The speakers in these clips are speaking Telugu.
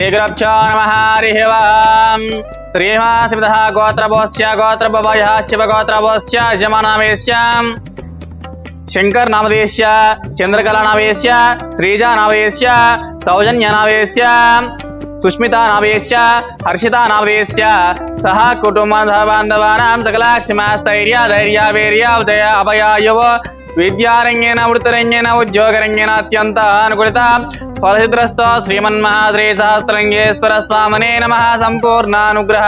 శ్రీగురభ్యో నమ హరి ఓం శ్రీమాసివిధ గోత్రబోస్య గోత్రభయ శివగోత్రబోస్య యజమానామేస్య శంకర్ నామదేశ్య చంద్రకళ నామేశ్య శ్రీజా నామేశ్య సౌజన్య నామేశ్య సుష్మిత నామేశ్య హర్షిత నామేశ్య సహ కుటుంబ బాంధవానాం సకలాక్షిమాస్థైర్య ధైర్య వీర్య ఉదయ అభయాయువ విద్యారంగేణ వృత్తరంగేణ ఉద్యోగరంగేణ అత్యంత అనుకూలిత ఫలసిద్రస్తో శ్రీమన్మహాద్రి సహస్రంగేశ్వర స్వామనే నమ సంపూర్ణానుగ్రహ.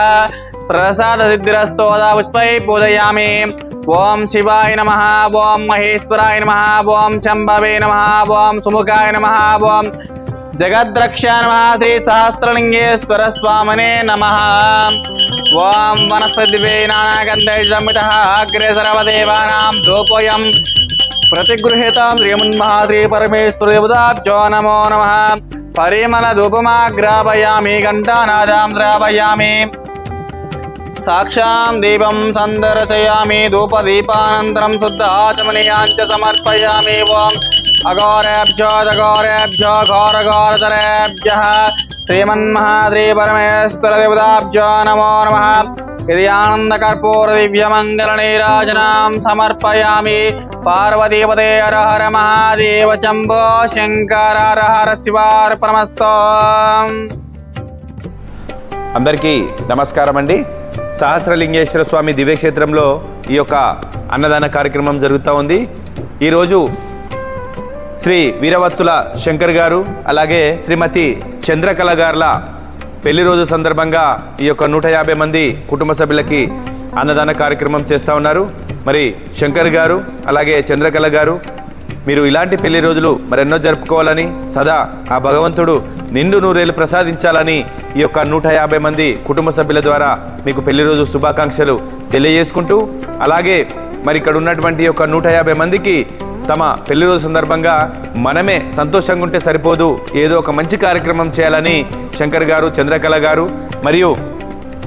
ప్రసాద సిద్ధిరస్తోదా పుష్పై పూజయామి. ఓం శివాయ నమ ఓం మహేశ్వరాయ నమ ఓం శంభవే నమ ఓం సుముఖాయ నమ ఓం జగద్రక్ష నమ శ్రీ సహస్రలింగేశ్వర స్వామనే నమ. ఓం వనస్పతివే నానాగంధై సమిత అగ్రే సర్వదేవానాం ధూపోయం प्रतिगृहीतां श्रीमन्महाद्री परमेश्वरेवदाब्जो नमो नमः। परिमलधूपमाग्रापयामि घण्टानादां श्रावयामि साक्षां दीपं सन्दर्शयामि धूपदीपानन्तरं शुद्धाचमनीयाञ्च समर्पयामि। एवम् अघोरेभ्यो दघोरेभ्यो శ్రీమన్మహాద్రి పరమేశ్వర దేవతాభ్యో నమో నమ ఇది ఆనందకర్పూర దివ్యమంగళ నీరాజనాం సమర్పయామి పార్వతీపదే హర హర మహాదేవ శంభో శంకర హర హర శివార్పణమస్తో అందరికీ నమస్కారం అండి సహస్రలింగేశ్వర స్వామి దివ్యక్షేత్రంలో ఈ యొక్క అన్నదాన కార్యక్రమం జరుగుతూ ఉంది. ఈరోజు శ్రీ వీరవత్తుల శంకర్ గారు అలాగే శ్రీమతి చంద్రకళ గారుల పెళ్ళి రోజు సందర్భంగా ఈ యొక్క నూట యాభై మంది కుటుంబ సభ్యులకి అన్నదాన కార్యక్రమం చేస్తూ ఉన్నారు. మరి శంకర్ గారు అలాగే చంద్రకళ గారు మీరు ఇలాంటి పెళ్ళి రోజులు మరెన్నో జరుపుకోవాలని సదా ఆ భగవంతుడు నిండు నూరేళ్ళు ప్రసాదించాలని ఈ యొక్క నూట యాభై మంది కుటుంబ సభ్యుల ద్వారా మీకు పెళ్ళి రోజు శుభాకాంక్షలు తెలియజేసుకుంటూ అలాగే మరి ఇక్కడ ఉన్నటువంటి యొక్క నూట యాభై మందికి తమ పెళ్ళి రోజు సందర్భంగా మనమే సంతోషంగా ఉంటే సరిపోదు. ఏదో ఒక మంచి కార్యక్రమం చేయాలని శంకర్ గారు చంద్రకళ గారు మరియు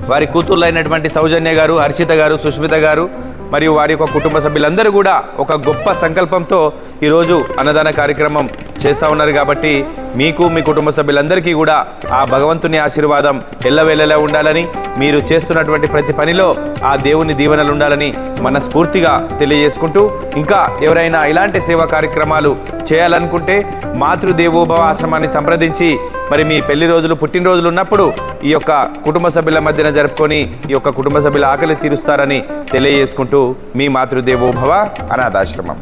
వారి కూతుర్లు అయినటువంటి సౌజన్య గారు హర్షిత గారు సుష్మిత గారు మరియు వారి యొక్క కుటుంబ సభ్యులందరూ కూడా ఒక గొప్ప సంకల్పంతో ఈరోజు అన్నదాన కార్యక్రమం చేస్తూ ఉన్నారు కాబట్టి మీకు మీ కుటుంబ సభ్యులందరికీ కూడా ఆ భగవంతుని ఆశీర్వాదం ఎల్లవేళలా ఉండాలని మీరు చేస్తున్నటువంటి ప్రతి పనిలో ఆ దేవుని దీవెనలు ఉండాలని మనస్ఫూర్తిగా తెలియజేసుకుంటూ ఇంకా ఎవరైనా ఇలాంటి సేవా కార్యక్రమాలు చేయాలనుకుంటే మాతృదేవోభవ ఆశ్రమాన్ని సంప్రదించి మరి మీ పెళ్ళి రోజులు పుట్టినరోజులు ఉన్నప్పుడు ఈ యొక్క కుటుంబ సభ్యుల మధ్యన జరుపుకొని ఈ యొక్క కుటుంబ సభ్యుల ఆకలి తీరుస్తారని తెలియజేసుకుంటూ మీ మాతృదేవోభవ అనాథాశ్రమం.